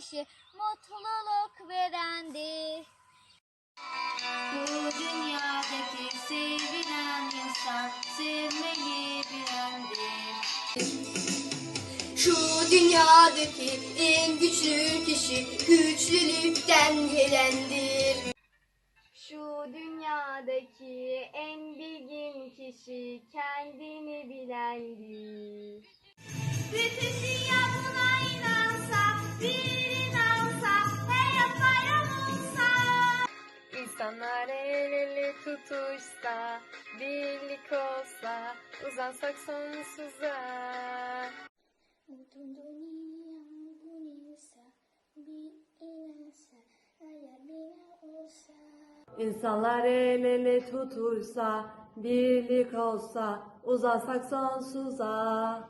kişi mutluluk verendir. Bu dünyadaki sevilen insan sevmeyi bilendir. Şu dünyadaki en güçlü kişi güçlülükten gelendir. Şu dünyadaki en bilgin kişi kendini bilendir. Bütün dünya ele tutuşsa, birlik olsa, uzansak sonsuza. Bütün dünya bunisa bir inansa hayal bir olsa İnsanlar el ele tutuşsa, birlik olsa, uzansak sonsuza.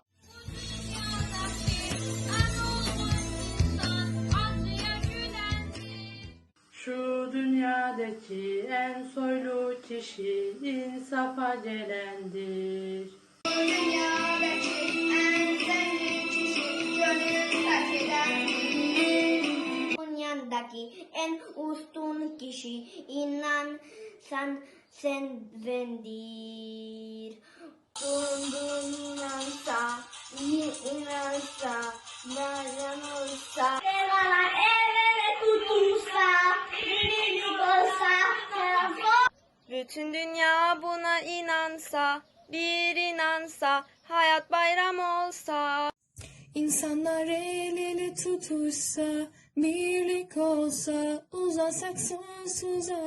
Şu dünyadaki en soylu kişi insafa gelendir. Dünyadaki en zengin kişi gönül taşıyandır. Dünyadaki en ustun kişi inan sen sendendir. Dundun inansa, iyi inansa, nereden Bütün dünya buna inansa, bir inansa, hayat bayram olsa. İnsanlar el ele tutuşsa, birlik olsa, uzansak sonsuza.